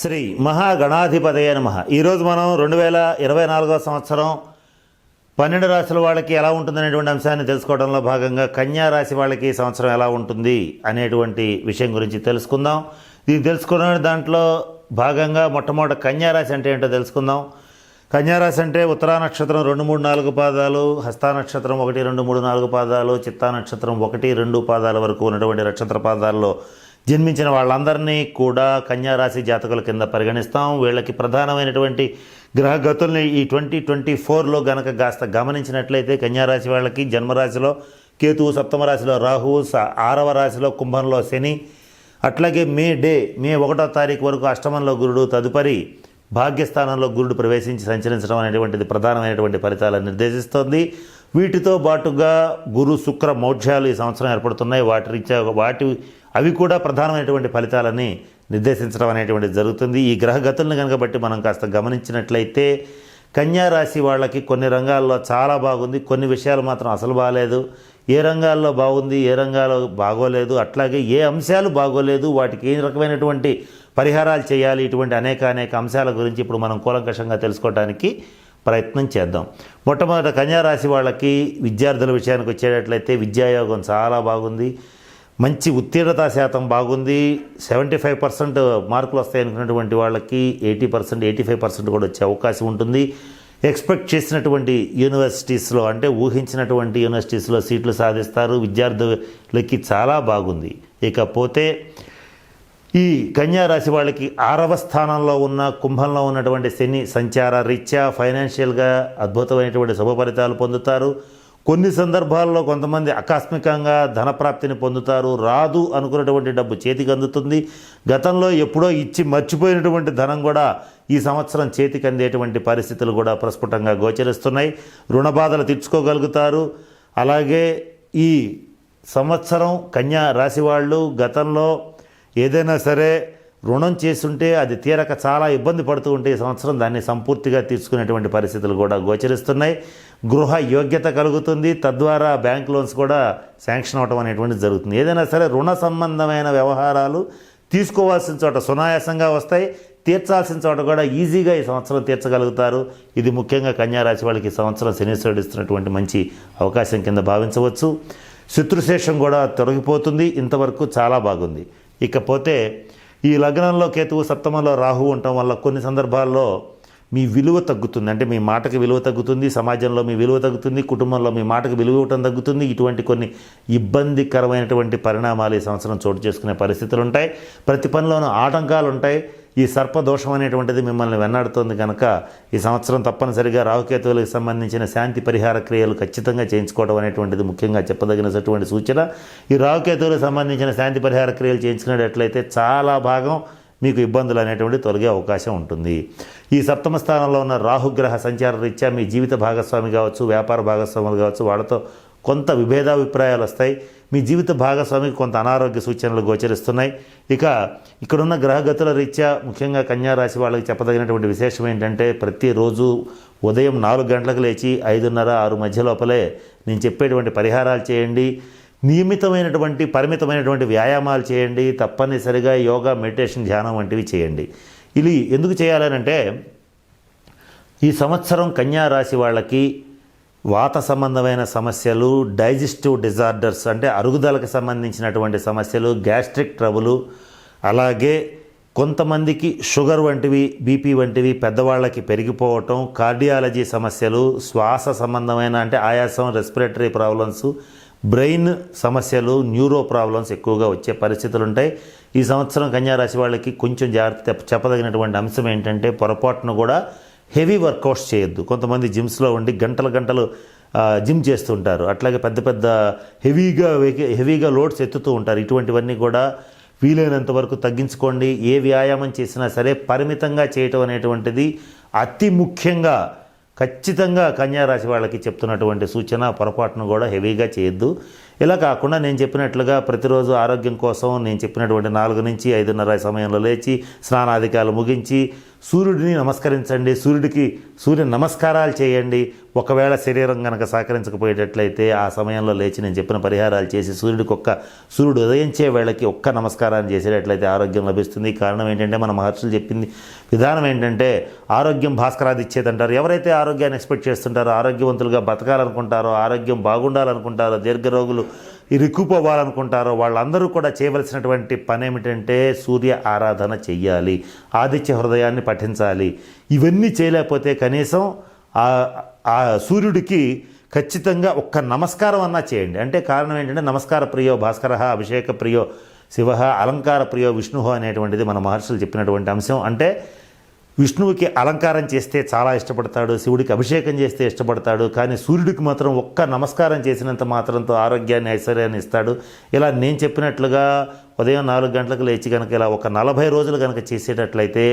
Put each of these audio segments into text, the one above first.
శ్రీ మహాగణాధిపతయ నమ. ఈరోజు మనం రెండు వేల ఇరవై నాలుగో సంవత్సరం పన్నెండు రాశుల వాళ్ళకి ఎలా ఉంటుందనేటువంటి అంశాన్ని తెలుసుకోవడంలో భాగంగా కన్యా రాశి వాళ్ళకి ఈ సంవత్సరం ఎలా ఉంటుంది అనేటువంటి విషయం గురించి తెలుసుకుందాం. ఇది తెలుసుకున్న దాంట్లో భాగంగా మొట్టమొదటి కన్యా రాశి అంటే ఏంటో తెలుసుకుందాం. కన్యా రాశి అంటే ఉత్తరా నక్షత్రం రెండు మూడు నాలుగు పాదాలు హస్తా నక్షత్రం ఒకటి రెండు మూడు నాలుగు పాదాలు చిత్తా నక్షత్రం ఒకటి రెండు పాదాల వరకు ఉన్నటువంటి నక్షత్ర పాదాల్లో జన్మించిన వాళ్ళందరినీ కూడా కన్యా రాశి జాతకుల కింద పరిగణిస్తాం. వీళ్ళకి ప్రధానమైనటువంటి గ్రహ గతుల్ని ఈ ట్వంటీ ట్వంటీ ఫోర్లో గనక కాస్త గమనించినట్లయితే కన్యారాశి వాళ్ళకి జన్మరాశిలో కేతువు సప్తమ రాశిలో రాహువు స- ఆరవ రాశిలో కుంభంలో శని అట్లాగే మే డే మే ఒకటో తారీఖు వరకు అష్టమంలో గురుడు తదుపరి భాగ్యస్థానంలో గురుడు ప్రవేశించి సంచరించడం అనేటువంటిది ప్రధానమైనటువంటి ఫలితాలను నిర్దేశిస్తోంది. వీటితో పాటుగా గురు శుక్ర మౌఢ్యాలు ఈ సంవత్సరం ఏర్పడుతున్నాయి. వాటి రీత్యా వాటి అవి కూడా ప్రధానమైనటువంటి ఫలితాలని నిర్దేశించడం అనేటువంటిది జరుగుతుంది. ఈ గ్రహ గతులను కనుక బట్టి మనం కాస్త గమనించినట్లయితే కన్యా రాశి వాళ్ళకి కొన్ని రంగాల్లో చాలా బాగుంది. కొన్ని విషయాలు మాత్రం అసలు బాగాలేదు ఏ రంగాల్లో బాగుంది ఏ రంగాల్లో బాగోలేదు అట్లాగే ఏ అంశాలు బాగోలేదు వాటికి ఏ రకమైనటువంటి పరిహారాలు చేయాలి ఇటువంటి అనేక అనేక అంశాల గురించి ఇప్పుడు మనం కూలంకషంగా తెలుసుకోవడానికి ప్రయత్నం చేద్దాం. మొట్టమొదట కన్యా రాశి వాళ్ళకి విద్యార్థుల విషయానికి వచ్చేటట్లయితే విద్యాయోగం చాలా బాగుంది. మంచి ఉత్తీర్ణత శాతం బాగుంది. సెవెంటీ ఫైవ్ పర్సెంట్ మార్కులు వస్తాయి అనుకున్నటువంటి వాళ్ళకి eighty percent eighty five percent కూడా వచ్చే అవకాశం ఉంటుంది. ఎక్స్పెక్ట్ చేసినటువంటి యూనివర్సిటీస్లో అంటే ఊహించినటువంటి యూనివర్సిటీస్లో సీట్లు సాధిస్తారు. విద్యార్థులకి చాలా బాగుంది. ఇకపోతే ఈ కన్యా రాశి వాళ్ళకి ఆరవ స్థానంలో ఉన్న కుంభంలో ఉన్నటువంటి శని సంచార రీత్యా ఫైనాన్షియల్గా అద్భుతమైనటువంటి శుభ ఫలితాలు పొందుతారు. కొన్ని సందర్భాల్లో కొంతమంది ఆకస్మికంగా ధనప్రాప్తిని పొందుతారు. రాదు అనుకున్నటువంటి డబ్బు చేతికి అందుతుంది. గతంలో ఎప్పుడో ఇచ్చి మర్చిపోయినటువంటి ధనం కూడా ఈ సంవత్సరం చేతికి అందేటువంటి పరిస్థితులు కూడా ప్రస్ఫుటంగా గోచరిస్తున్నాయి. రుణ బాధలు తీర్చుకోగలుగుతారు. అలాగే ఈ సంవత్సరం కన్యా రాశి వాళ్ళు గతంలో ఏదైనా సరే రుణం చేస్తుంటే అది తీరక చాలా ఇబ్బంది పడుతూ ఉంటే ఈ సంవత్సరం దాన్ని సంపూర్తిగా తీర్చుకునేటువంటి పరిస్థితులు కూడా గోచరిస్తున్నాయి. గృహ యోగ్యత కలుగుతుంది. తద్వారా బ్యాంక్ లోన్స్ కూడా శాంక్షన్ అవటం అనేటువంటిది జరుగుతుంది. ఏదైనా సరే రుణ సంబంధమైన వ్యవహారాలు తీసుకోవాల్సిన చోట సునాయాసంగా వస్తాయి. తీర్చాల్సిన చోట కూడా ఈజీగా ఈ సంవత్సరం తీర్చగలుగుతారు. ఇది ముఖ్యంగా కన్యారాశి వాళ్ళకి ఈ సంవత్సరం శనిశ్వరుడు ఇస్తున్నటువంటి మంచి అవకాశం కింద భావించవచ్చు. శత్రుశేషం కూడా తొలగిపోతుంది. ఇంతవరకు చాలా బాగుంది. ఇకపోతే ఈ లగ్నంలో కేతువు సప్తమంలో రాహు ఉండటం వల్ల కొన్ని సందర్భాల్లో మీ విలువ తగ్గుతుంది. అంటే మీ మాటకి విలువ తగ్గుతుంది సమాజంలో మీ విలువ తగ్గుతుంది కుటుంబంలో మీ మాటకి విలువ ఇవ్వటం తగ్గుతుంది. ఇటువంటి కొన్ని ఇబ్బందికరమైనటువంటి పరిణామాలు ఈ సంవత్సరం చోటు చేసుకునే పరిస్థితులు ఉంటాయి. ప్రతి పనిలోనూ ఆటంకాలు ఉంటాయి. ఈ సర్పదోషం అనేటువంటిది మిమ్మల్ని వెన్నాడుతోంది కనుక ఈ సంవత్సరం తప్పనిసరిగా రాహుకేతువులకు సంబంధించిన శాంతి పరిహార క్రియలు ఖచ్చితంగా చేయించుకోవడం అనేటువంటిది ముఖ్యంగా చెప్పదగినటువంటి సూచన. ఈ రాహుకేతువులకు సంబంధించిన శాంతి పరిహార క్రియలు చేయించుకునేటట్లయితే చాలా భాగం మీకు ఇబ్బందులు అనేటువంటి తొలగే అవకాశం ఉంటుంది. ఈ సప్తమ స్థానంలో ఉన్న రాహుగ్రహ సంచార రీత్యా మీ జీవిత భాగస్వామి కావచ్చు వ్యాపార భాగస్వాములు కావచ్చు వాళ్ళతో కొంత విభేదాభిప్రాయాలు వస్తాయి మీ జీవిత భాగస్వామికి కొంత అనారోగ్య సూచనలు గోచరిస్తున్నాయి. ఇక ఇక్కడున్న గ్రహగతుల రీత్యా ముఖ్యంగా కన్యా రాశి వాళ్ళకి చెప్పదగినటువంటి విశేషం ఏంటంటే ప్రతిరోజు ఉదయం నాలుగు గంటలకు లేచి ఐదున్నర ఆరు మధ్య లోపలే నేను చెప్పేటువంటి పరిహారాలు చేయండి. నియమితమైనటువంటి పరిమితమైనటువంటి వ్యాయామాలు చేయండి. తప్పనిసరిగా యోగా మెడిటేషన్ ధ్యానం వంటివి చేయండి. ఇది ఎందుకు చేయాలనంటే ఈ సంవత్సరం కన్యా రాశి వాళ్ళకి వాత సంబంధమైన సమస్యలు డైజెస్టివ్ డిజార్డర్స్ అంటే అరుగుదలకు సంబంధించినటువంటి సమస్యలు గ్యాస్ట్రిక్ ట్రబులు అలాగే కొంతమందికి షుగర్ వంటివి బీపీ వంటివి పెద్దవాళ్ళకి పెరిగిపోవటం కార్డియాలజీ సమస్యలు శ్వాస సంబంధమైన అంటే ఆయాసం రెస్పిరేటరీ ప్రాబ్లమ్స్ బ్రెయిన్ సమస్యలు న్యూరో ప్రాబ్లమ్స్ ఎక్కువగా వచ్చే పరిస్థితులు ఉంటాయి ఈ సంవత్సరం కన్యారాశి వాళ్ళకి కొంచెం జాగ్రత్త చెప్పదగినటువంటి అంశం ఏంటంటే పొరపాటును కూడా హెవీ వర్కౌట్స్ చేయొద్దు. కొంతమంది జిమ్స్లో ఉండి గంటలు గంటలు జిమ్ చేస్తుంటారు. అట్లాగే పెద్ద పెద్ద హెవీగా హెవీగా లోడ్స్ ఎత్తుతూ ఉంటారు. ఇటువంటివన్నీ కూడా వీలైనంత వరకు తగ్గించుకోండి. ఏ వ్యాయామం చేసినా సరే పరిమితంగా చేయటం అనేటువంటిది అతి ముఖ్యంగా ఖచ్చితంగా కన్యారాశి వాళ్ళకి చెప్తున్నటువంటి సూచన. పొరపాటును కూడా హెవీగా చేయొద్దు. ఇలా కాకుండా నేను చెప్పినట్లుగా ప్రతిరోజు ఆరోగ్యం కోసం నేను చెప్పినటువంటి నాలుగు నుంచి ఐదున్నర సమయంలో లేచి స్నానాధికాలు ముగించి సూర్యుడిని నమస్కరించండి. సూర్యుడికి సూర్య నమస్కారాలు చేయండి. ఒకవేళ శరీరం కనుక సహకరించకపోయేటట్లయితే ఆ సమయంలో లేచి నేను చెప్పిన పరిహారాలు చేసి సూర్యుడికి ఒక్క సూర్యుడు ఉదయించే వేళకి ఒక్క నమస్కారాన్ని చేసేటట్లయితే ఆరోగ్యం లభిస్తుంది. కారణం ఏంటంటే మన మహర్షులు చెప్పింది విధానం ఏంటంటే ఆరోగ్యం భాస్కరాది ఇచ్చేదంటారు. ఎవరైతే ఆరోగ్యాన్ని ఎక్స్పెక్ట్ చేస్తుంటారో ఆరోగ్యవంతులుగా బతకాలనుకుంటారో ఆరోగ్యం బాగుండాలనుకుంటారో దీర్ఘరోగులు ఇరుక్కుపోవాలనుకుంటారో వాళ్ళందరూ కూడా చేయవలసినటువంటి పని ఏమిటంటే సూర్య ఆరాధన చెయ్యాలి ఆదిత్య హృదయాన్ని పఠించాలి. ఇవన్నీ చేయలేకపోతే కనీసం ఆ ఆ సూర్యుడికి ఖచ్చితంగా ఒక్క నమస్కారం అన్నా చేయండి. అంటే కారణం ఏంటంటే నమస్కార ప్రియో భాస్కర అభిషేక ప్రియో శివ అలంకార ప్రియో విష్ణు అనేటువంటిది మన మహర్షులు చెప్పినటువంటి అంశం. అంటే విష్ణువుకి అలంకారం చేస్తే చాలా ఇష్టపడతాడు శివుడికి అభిషేకం చేస్తే ఇష్టపడతాడు కానీ సూర్యుడికి మాత్రం ఒక్క నమస్కారం చేసినంత మాత్రంతో ఆరోగ్యాన్ని ఐశ్వర్యాన్ని ఇస్తాడు. ఇలా నేను చెప్పినట్లుగా ఉదయం నాలుగు గంటలకు లేచి కనుక ఇలా ఒక నలభై రోజులు కనుక చేసేటట్లయితే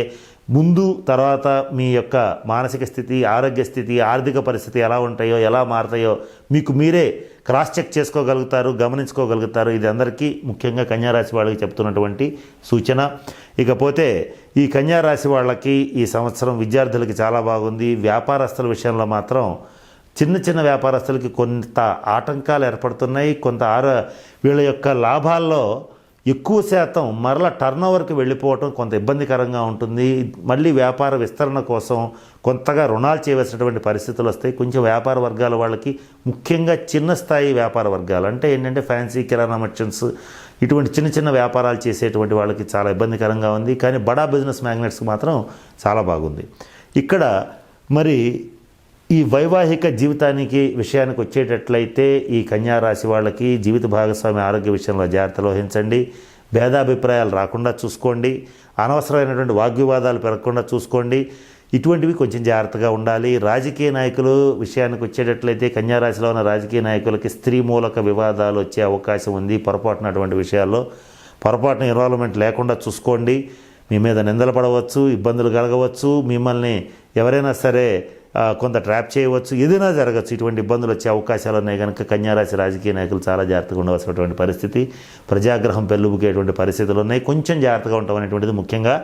ముందు తర్వాత మీ యొక్క మానసిక స్థితి ఆరోగ్య స్థితి ఆర్థిక పరిస్థితి ఎలా ఉంటాయో ఎలా మారతాయో మీకు మీరే క్రాస్ చెక్ చేసుకోగలుగుతారు గమనించుకోగలుగుతారు. ఇది అందరికీ ముఖ్యంగా కన్యారాశి వాళ్ళకి చెప్తున్నటువంటి సూచన. ఇకపోతే ఈ కన్యారాశి వాళ్ళకి ఈ సంవత్సరం విద్యార్థులకి చాలా బాగుంది. వ్యాపారస్తుల విషయంలో మాత్రం చిన్న చిన్న వ్యాపారస్తులకి కొంత ఆటంకాలు ఏర్పడుతున్నాయి. కొంత ఆర వీళ్ళ యొక్క లాభాల్లో ఎక్కువ శాతం మరల టర్న్ ఓవర్కి వెళ్ళిపోవటం కొంత ఇబ్బందికరంగా ఉంటుంది. మళ్ళీ వ్యాపార విస్తరణ కోసం కొంతగా రుణాలు చేయవలసినటువంటి పరిస్థితులు వస్తాయి కొంచెం వ్యాపార వర్గాల వాళ్ళకి ముఖ్యంగా చిన్న స్థాయి వ్యాపార వర్గాలు అంటే ఏంటంటే ఫ్యాన్సీ కిరాణా మర్చెంట్స్ ఇటువంటి చిన్న చిన్న వ్యాపారాలు చేసేటువంటి వాళ్ళకి చాలా ఇబ్బందికరంగా ఉంది. కానీ బడా బిజినెస్ మ్యాగ్నెట్స్కి మాత్రం చాలా బాగుంది. ఇక్కడ మరి ఈ వైవాహిక జీవితానికి విషయానికి వచ్చేటట్లయితే ఈ కన్యా రాశి వాళ్ళకి జీవిత భాగస్వామి ఆరోగ్య విషయంలో జాగ్రత్తలు వహించండి. భేదాభిప్రాయాలు రాకుండా చూసుకోండి. అనవసరమైనటువంటి వాగ్వివాదాలు పెరగకుండా చూసుకోండి. ఇటువంటివి కొంచెం జాగ్రత్తగా ఉండాలి. రాజకీయ నాయకులు విషయానికి వచ్చేటట్లయితే కన్యారాశిలో ఉన్న రాజకీయ నాయకులకి స్త్రీ మూలక వివాదాలు వచ్చే అవకాశం ఉంది. పొరపాటున అటువంటి విషయాల్లో పొరపాటున ఇన్వాల్వ్మెంట్ లేకుండా చూసుకోండి. మీ మీద నిందలు పడవచ్చు ఇబ్బందులు కలగవచ్చు. మిమ్మల్ని ఎవరైనా సరే కొంత ట్రాప్ చేయవచ్చు. ఏదైనా జరగచ్చు. ఇటువంటి ఇబ్బందులు వచ్చే అవకాశాలు ఉన్నాయి కనుక కన్యారాశి రాజకీయ నాయకులు చాలా జాగ్రత్తగా ఉండవలసినటువంటి పరిస్థితి. ప్రజాగ్రహం పెళ్ళుబుకేటువంటి పరిస్థితులు ఉన్నాయి. కొంచెం జాగ్రత్తగా ఉండటం అనేటువంటిది ముఖ్యంగా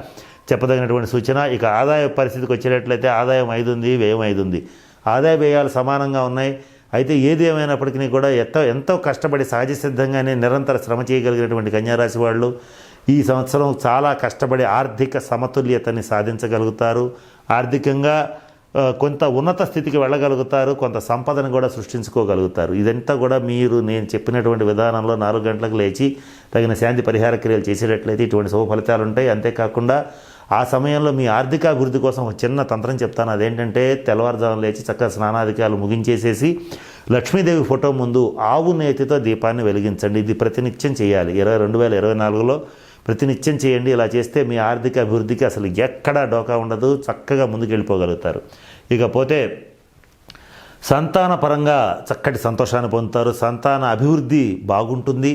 చెప్పదగినటువంటి సూచన. ఇక ఆదాయ పరిస్థితికి వచ్చేటట్లయితే ఆదాయం ఐదు ఉంది వ్యయం ఐదు ఉంది. ఆదాయ వ్యయాలు సమానంగా ఉన్నాయి. అయితే ఏది ఏమైనప్పటికీ కూడా ఎంతో ఎంతో కష్టపడి సహజ సిద్ధంగానే నిరంతర శ్రమ చేయగలిగినటువంటి కన్యారాశి వాళ్ళు ఈ సంవత్సరం చాలా కష్టపడి ఆర్థిక సమతుల్యతని సాధించగలుగుతారు. ఆర్థికంగా కొంత ఉన్నత స్థితికి వెళ్ళగలుగుతారు కొంత సంపదను కూడా సృష్టించుకోగలుగుతారు. ఇదంతా కూడా మీరు నేను చెప్పినటువంటి విధానంలో నాలుగు గంటలకు లేచి తగిన శాంతి పరిహార క్రియలు చేసేటట్లయితే ఇటువంటి శుభ ఫలితాలు ఉంటాయి. అంతేకాకుండా ఆ సమయంలో మీ ఆర్థికాభివృద్ధి కోసం ఒక చిన్న తంత్రం చెప్తాను. అదేంటంటే తెల్లవారుజాము లేచి చక్కగా స్నానాధికారులు ముగించేసేసి లక్ష్మీదేవి ఫోటో ముందు ఆవు నేతితో దీపాన్ని వెలిగించండి. ఇది ప్రతినిత్యం చేయాలి. ఇరవై రెండు వేల ఇరవై నాలుగులో ప్రతినిత్యం చేయండి ఇలా చేస్తే మీ ఆర్థిక అభివృద్ధికి అసలు ఎక్కడా డోకా ఉండదు చక్కగా ముందుకెళ్ళిపోగలుగుతారు. ఇకపోతే సంతాన పరంగా చక్కటి సంతోషాన్ని పొందుతారు సంతాన అభివృద్ధి బాగుంటుంది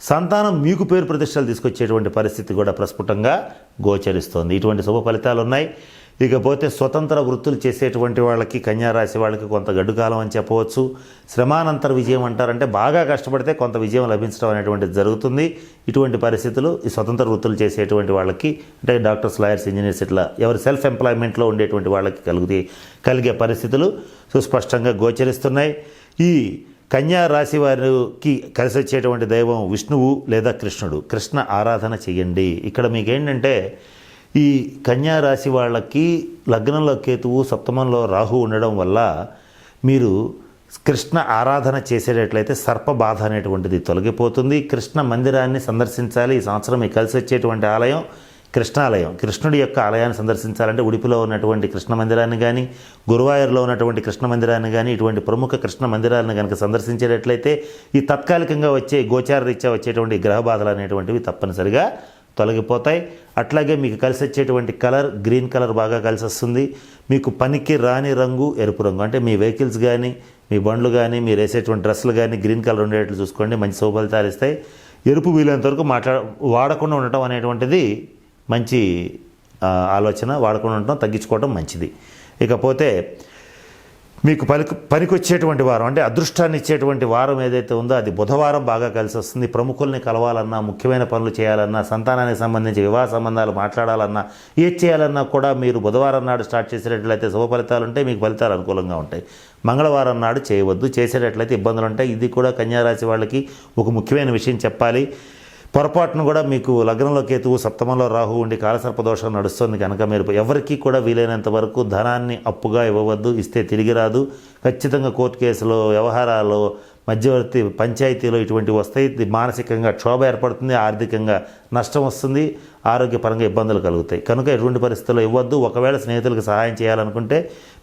సంతానం మీకు పేరు ప్రతిష్టలు తీసుకొచ్చేటువంటి పరిస్థితి కూడా ప్రస్ఫుటంగా గోచరిస్తోంది. ఇటువంటి శుభ ఫలితాలు ఉన్నాయి ఇకపోతే స్వతంత్ర వృత్తులు చేసేటువంటి వాళ్ళకి కన్యారాశి వాళ్ళకి కొంత గడ్డుకాలం అని చెప్పవచ్చు. శ్రమానంతర విజయం అంటారంటే బాగా కష్టపడితే కొంత విజయం లభించడం అనేటువంటిది జరుగుతుంది. ఇటువంటి పరిస్థితులు ఈ స్వతంత్ర వృత్తులు చేసేటువంటి వాళ్ళకి అంటే డాక్టర్స్ లాయర్స్ ఇంజనీర్స్ ఇట్లా ఎవరి సెల్ఫ్ ఎంప్లాయ్మెంట్లో ఉండేటువంటి వాళ్ళకి కలిగితే కలిగే పరిస్థితులు సుస్పష్టంగా గోచరిస్తున్నాయి. ఈ కన్యా రాశి వారికి కలిసి వచ్చేటువంటి దైవం విష్ణువు లేదా కృష్ణుడు. కృష్ణ ఆరాధన చేయండి ఇక్కడ మీకు ఏంటంటే ఈ కన్యా రాశి వాళ్ళకి లగ్నంలో కేతువు సప్తమంలో రాహు ఉండడం వల్ల మీరు కృష్ణ ఆరాధన చేసేటట్లయితే సర్పబాధ అనేటువంటిది తొలగిపోతుంది. కృష్ణ మందిరాన్ని సందర్శించాలి. ఈ సంవత్సరం మీకు కలిసి వచ్చేటువంటి ఆలయం కృష్ణాలయం. కృష్ణుడి యొక్క ఆలయాన్ని సందర్శించాలంటే ఉడిపిలో ఉన్నటువంటి కృష్ణ మందిరాన్ని కానీ గురువాయూరులో ఉన్నటువంటి కృష్ణ మందిరాన్ని కానీ ఇటువంటి ప్రముఖ కృష్ణ మందిరాలను కనుక సందర్శించేటట్లయితే ఈ తాత్కాలికంగా వచ్చే గోచార రీత్యా వచ్చేటువంటి గ్రహ బాధలు అనేటువంటివి తప్పనిసరిగా తొలగిపోతాయి. అట్లాగే మీకు కలిసి వచ్చేటువంటి కలర్ గ్రీన్ కలర్ బాగా కలిసి వస్తుంది మీకు పనికి రాని రంగు ఎరుపు రంగు. అంటే మీ వెహికల్స్ కానీ మీ బండ్లు కానీ మీరు వేసేటువంటి డ్రెస్సులు కానీ గ్రీన్ కలర్ ఉండేట్లు చూసుకోండి. మంచి శుభఫలితాలు ఇస్తాయి ఎరుపు వీలైనంత వరకు మాట్లా వాడకుండా ఉండటం అనేటువంటిది మంచి ఆలోచన. వాడకుండా ఉండటం తగ్గించుకోవడం మంచిది. ఇకపోతే మీకు పనికి పనికొచ్చేటువంటి వారం అంటే అదృష్టాన్ని ఇచ్చేటువంటి వారం ఏదైతే ఉందో అది బుధవారం బాగా కలిసి వస్తుంది. ప్రముఖుల్ని కలవాలన్నా ముఖ్యమైన పనులు చేయాలన్నా సంతానానికి సంబంధించి వివాహ సంబంధాలు మాట్లాడాలన్నా ఏది చేయాలన్నా కూడా మీరు బుధవారం నాడు స్టార్ట్ చేసేటట్లయితే శుభ ఫలితాలు ఉంటాయి మీకు ఫలితాలు అనుకూలంగా ఉంటాయి. మంగళవారం నాడు చేయవద్దు చేసేటట్లయితే ఇబ్బందులు ఉంటాయి. ఇది కూడా కన్యారాశి వాళ్ళకి ఒక ముఖ్యమైన విషయం చెప్పాలి. పొరపాటును కూడా మీకు లగ్నంలో కేతువు సప్తమంలో రాహు ఉండి కాలసర్పదోషం నడుస్తుంది కనుక మీరు ఎవరికీ కూడా వీలైనంత వరకు ధనాన్ని అప్పుగా ఇవ్వవద్దు ఇస్తే తిరిగి రాదు. ఖచ్చితంగా కోర్టు కేసులో వ్యవహారాలు మధ్యవర్తి పంచాయతీలో ఇటువంటి వస్తాయి. మానసికంగా క్షోభ ఏర్పడుతుంది ఆర్థికంగా నష్టం వస్తుంది ఆరోగ్యపరంగా ఇబ్బందులు కలుగుతాయి. కనుక ఎటువంటి పరిస్థితుల్లో ఇవ్వద్దు. ఒకవేళ స్నేహితులకు సహాయం చేయాలనుకుంటే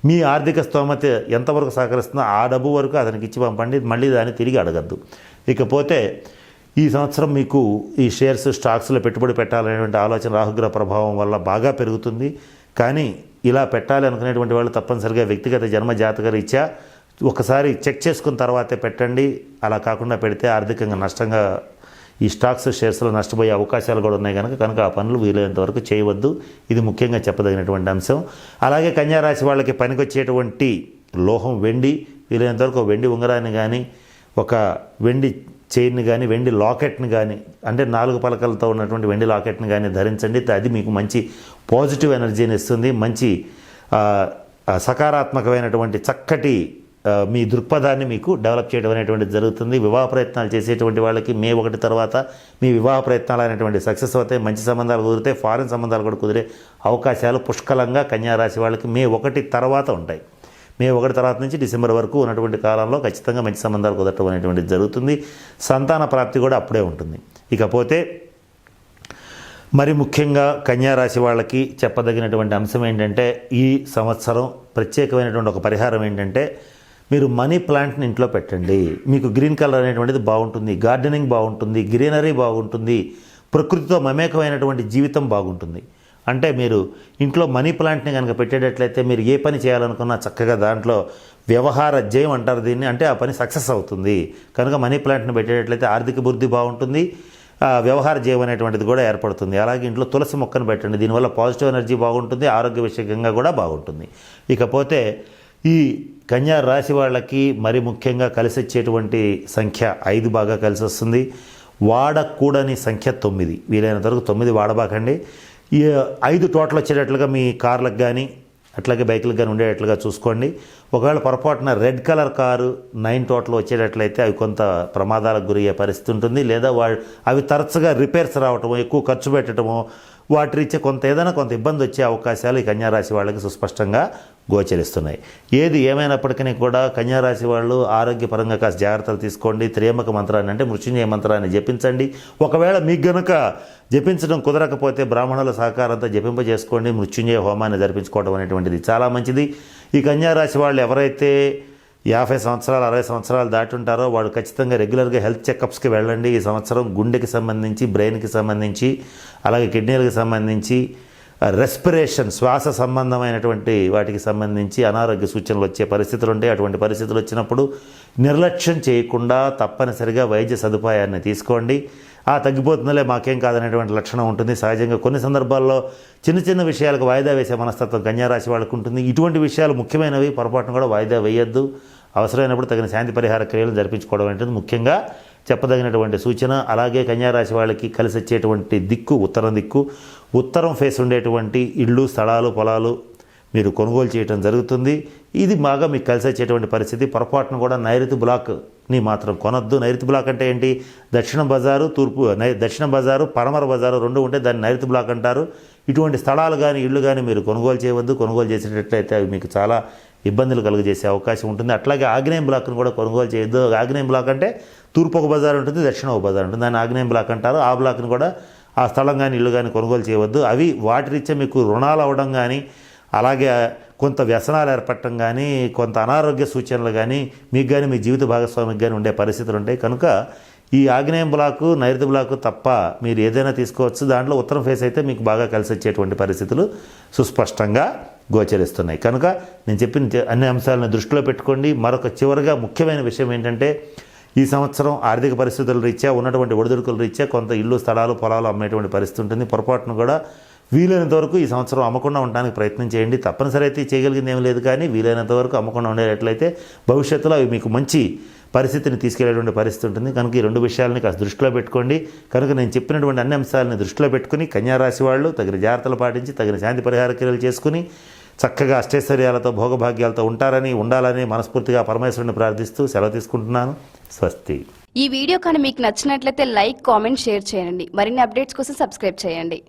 మీ ఆర్థిక స్తోమత ఎంతవరకు సహకరిస్తుందో ఆ డబ్బు వరకు అతనికి ఇచ్చి పంపండి. మళ్ళీ దాన్ని తిరిగి అడగద్దు. ఇకపోతే ఈ సంవత్సరం మీకు ఈ షేర్స్ స్టాక్స్లో పెట్టుబడి పెట్టాలనేటువంటి ఆలోచన రాహుగ్రహ ప్రభావం వల్ల బాగా పెరుగుతుంది. కానీ ఇలా పెట్టాలి అనుకునేటువంటి వాళ్ళు తప్పనిసరిగా వ్యక్తిగత జన్మ జాతక రీత్యా ఒకసారి చెక్ చేసుకున్న తర్వాతే పెట్టండి. అలా కాకుండా పెడితే ఆర్థికంగా నష్టంగా ఈ స్టాక్స్ షేర్స్లో నష్టపోయే అవకాశాలు కూడా ఉన్నాయి కనుక కనుక ఆ పనులు వీలైనంత వరకు చేయవద్దు. ఇది ముఖ్యంగా చెప్పదగినటువంటి అంశం. అలాగే కన్యారాశి వాళ్ళకి పనికొచ్చేటువంటి లోహం వెండి వీలైనంత వరకు వెండి ఉంగరాన్ని కానీ ఒక వెండి చైన్ని కానీ వెండి లాకెట్ని కానీ అంటే నాలుగు పలకలతో ఉన్నటువంటి వెండి లాకెట్ని కానీ ధరించండి. అది మీకు మంచి పాజిటివ్ ఎనర్జీని ఇస్తుంది. మంచి సకారాత్మకమైనటువంటి చక్కటి మీ దృక్పథాన్ని మీకు డెవలప్ చేయడం అనేటువంటిది జరుగుతుంది. వివాహ ప్రయత్నాలు చేసేటువంటి వాళ్ళకి మే ఒకటి తర్వాత మీ వివాహ ప్రయత్నాలు అనేటువంటి సక్సెస్ అవుతాయి. మంచి సంబంధాలు కుదిరితే ఫారిన్ సంబంధాలు కూడా కుదిరే అవకాశాలు పుష్కలంగా కన్యారాశి వాళ్ళకి మే ఒకటి తర్వాత ఉంటాయి. మే ఒకటి తర్వాత నుంచి డిసెంబర్ వరకు ఉన్నటువంటి కాలంలో ఖచ్చితంగా మంచి సంబంధాలు కుదరటం అనేటువంటిది జరుగుతుంది. సంతాన ప్రాప్తి కూడా అప్పుడే ఉంటుంది. ఇకపోతే మరి ముఖ్యంగా కన్యారాశి వాళ్ళకి చెప్పదగినటువంటి అంశం ఏంటంటే ఈ సంవత్సరం ప్రత్యేకమైనటువంటి ఒక పరిహారం ఏంటంటే మీరు మనీ ప్లాంట్ని ఇంట్లో పెట్టండి. మీకు గ్రీన్ కలర్ అనేటువంటిది బాగుంటుంది. గార్డెనింగ్ బాగుంటుంది. గ్రీనరీ బాగుంటుంది. ప్రకృతితో మమేకమైనటువంటి జీవితం బాగుంటుంది. అంటే మీరు ఇంట్లో మనీ ప్లాంట్ని కనుక పెట్టేటట్లయితే మీరు ఏ పని చేయాలనుకున్నా చక్కగా దాంట్లో వ్యవహార జయం అంటారు దీన్ని అంటే ఆ పని సక్సెస్ అవుతుంది. కనుక మనీ ప్లాంట్ని పెట్టేటట్లయితే ఆర్థిక బుద్ధి బాగుంటుంది ఆ, వ్యవహార జీవం అనేటువంటిది కూడా ఏర్పడుతుంది. అలాగే ఇంట్లో తులసి మొక్కను పెట్టండి దీనివల్ల పాజిటివ్ ఎనర్జీ బాగుంటుంది ఆరోగ్య విషయంగా కూడా బాగుంటుంది. ఇకపోతే ఈ కన్యా రాశి వాళ్ళకి మరి ముఖ్యంగా కలిసి వచ్చేటువంటి సంఖ్య ఐదు బాగా కలిసి వస్తుంది. వాడకూడని సంఖ్య తొమ్మిది. వీలైనంత వరకు తొమ్మిది వాడబాకండి. ఈ ఐదు టోటల్ వచ్చేటట్లుగా మీ కార్లకు కానీ అట్లాగే బైకులకు కానీ ఉండేటట్లుగా చూసుకోండి. ఒకవేళ పొరపాటున red colour car nine total వచ్చేటట్లయితే అవి కొంత ప్రమాదాలకు గురయ్యే పరిస్థితి ఉంటుంది. లేదా వా అవి తరచుగా రిపేర్స్ రావటము ఎక్కువ ఖర్చు పెట్టడము వాటి రీత్యా కొంత ఏదైనా కొంత ఇబ్బంది వచ్చే అవకాశాలు ఈ కన్యారాశి వాళ్ళకి సుస్పష్టంగా గోచరిస్తున్నాయి. ఏది ఏమైనప్పటికీ కూడా కన్యారాశి వాళ్ళు ఆరోగ్యపరంగా కాస్త జాగ్రత్తలు తీసుకోండి త్రియమక మంత్రాన్ని అంటే మృత్యుంజయ మంత్రాన్ని జపించండి. ఒకవేళ మీకు గనుక జపించడం కుదరకపోతే బ్రాహ్మణుల సహకారంతో జపింపజేసుకోండి మృత్యుంజయ హోమాన్ని జరిపించుకోవడం అనేటువంటిది చాలా మంచిది. ఈ కన్యారాశి వాళ్ళు ఎవరైతే యాభై సంవత్సరాలు అరవై సంవత్సరాలు దాటి ఉంటారో వాళ్ళు ఖచ్చితంగా రెగ్యులర్గా హెల్త్ చెకప్స్కి వెళ్ళండి. ఈ సంవత్సరం గుండెకి సంబంధించి బ్రెయిన్కి సంబంధించి అలాగే కిడ్నీలకు సంబంధించి రెస్పిరేషన్ శ్వాస సంబంధమైనటువంటి వాటికి సంబంధించి అనారోగ్య సూచనలు వచ్చే పరిస్థితులు ఉంటాయి. అటువంటి పరిస్థితులు వచ్చినప్పుడు నిర్లక్ష్యం చేయకుండా తప్పనిసరిగా వైద్య సదుపాయాన్ని తీసుకోండి. ఆ తగ్గిపోతుందిలే మాకేం కాదనేటువంటి లక్షణం ఉంటుంది. సహజంగా కొన్ని సందర్భాల్లో చిన్న చిన్న విషయాలకు వాయిదా వేసే మనస్తత్వం కన్యారాశి వాళ్ళకు ఉంటుంది. ఇటువంటి విషయాలు ముఖ్యమైనవి పొరపాటును కూడా వాయిదా వేయొద్దు. అవసరమైనప్పుడు తగిన శాంతి పరిహార క్రియలు జరిపించుకోవడం అనేది ముఖ్యంగా చెప్పదగినటువంటి సూచన. అలాగే కన్యారాశి వాళ్ళకి కలిసి వచ్చేటువంటి దిక్కు ఉత్తరం దిక్కు ఉత్తరం ఫేస్ ఉండేటువంటి ఇళ్ళు స్థలాలు పొలాలు మీరు కొనుగోలు చేయడం జరుగుతుంది. ఇది బాగా మీకు కలిసి వచ్చేటువంటి పరిస్థితి. పొరపాటును కూడా నైరుతి బ్లాక్ని మాత్రం కొనొద్దు. నైరుతి బ్లాక్ అంటే ఏంటి? దక్షిణ బజారు తూర్పు నై దక్షిణ బజారు పడమర బజారు రెండు ఉంటే దాన్ని నైరుతి బ్లాక్ అంటారు. ఇటువంటి స్థలాలు కానీ ఇళ్ళు కానీ మీరు కొనుగోలు చేయవద్దు. కొనుగోలు చేసేటట్లయితే అవి మీకు చాలా ఇబ్బందులు కలుగజేసే అవకాశం ఉంటుంది. అట్లాగే ఆగ్నేయం బ్లాక్ను కూడా కొనుగోలు చేయొద్దు ఆగ్నేయం బ్లాక్ అంటే తూర్పు ఒక బజార్ ఉంటుంది దక్షిణ ఒక బజార్ ఉంటుంది. దాన్ని ఆగ్నేయం బ్లాక్ అంటారు. ఆ బ్లాక్ను కూడా ఆ స్థలం కానీ ఇల్లు కానీ కొనుగోలు చేయవద్దు. అవి వాటి రీత్యా మీకు రుణాలు అవ్వడం కానీ అలాగే కొంత వ్యసనాలు ఏర్పడటం కానీ కొంత అనారోగ్య సూచనలు కానీ మీకు కానీ మీ జీవిత భాగస్వామికి కానీ ఉండే పరిస్థితులు ఉంటాయి. కనుక ఈ ఆగ్నేయం బ్లాకు నైరుతి బ్లాకు తప్ప మీరు ఏదైనా తీసుకోవచ్చు. దాంట్లో ఉత్తరం ఫేస్ అయితే మీకు బాగా కలిసి వచ్చేటువంటి పరిస్థితులు సుస్పష్టంగా గోచరిస్తున్నాయి. కనుక నేను చెప్పిన అన్ని అంశాలను దృష్టిలో పెట్టుకోండి. మరొక చివరిగా ముఖ్యమైన విషయం ఏంటంటే ఈ సంవత్సరం ఆర్థిక పరిస్థితుల రీత్యా ఉన్నటువంటి ఒడిదుడుకుల రీత్యా కొంత ఇల్లు స్థలాలు పొలాలు అమ్మేటువంటి పరిస్థితి ఉంటుంది. పొరపాటును కూడా వీలైనంత వరకు ఈ సంవత్సరం అమ్మకుండా ఉండడానికి ప్రయత్నం చేయండి. తప్పనిసరి అయితే చేయగలిగింది ఏం లేదు కానీ వీలైనంత వరకు అమ్మకుండా ఉండేటట్లయితే భవిష్యత్తులో అవి మీకు మంచి పరిస్థితిని తీసుకెళ్ళేటువంటి పరిస్థితి ఉంటుంది. కనుక ఈ రెండు విషయాలని కాస్త దృష్టిలో పెట్టుకోండి. కనుక నేను చెప్పినటువంటి అన్ని అంశాలని దృష్టిలో పెట్టుకుని కన్యారాశి వాళ్ళు తగిన జాగ్రత్తలు పాటించి తగిన శాంతి పరిహార క్రియలు చేసుకుని చక్కగా అష్టైశ్వర్యాలతో భోగభాగ్యాలతో ఉంటారని ఉండాలని మనస్ఫూర్తిగా పరమేశ్వరుని ప్రార్థిస్తూ సెలవు తీసుకుంటున్నాను. స్వస్తి. ఈ వీడియో కానీ మీకు నచ్చినట్లయితే లైక్ కామెంట్ షేర్ చేయండి. మరిన్ని అప్డేట్స్ కోసం సబ్స్క్రైబ్ చేయండి.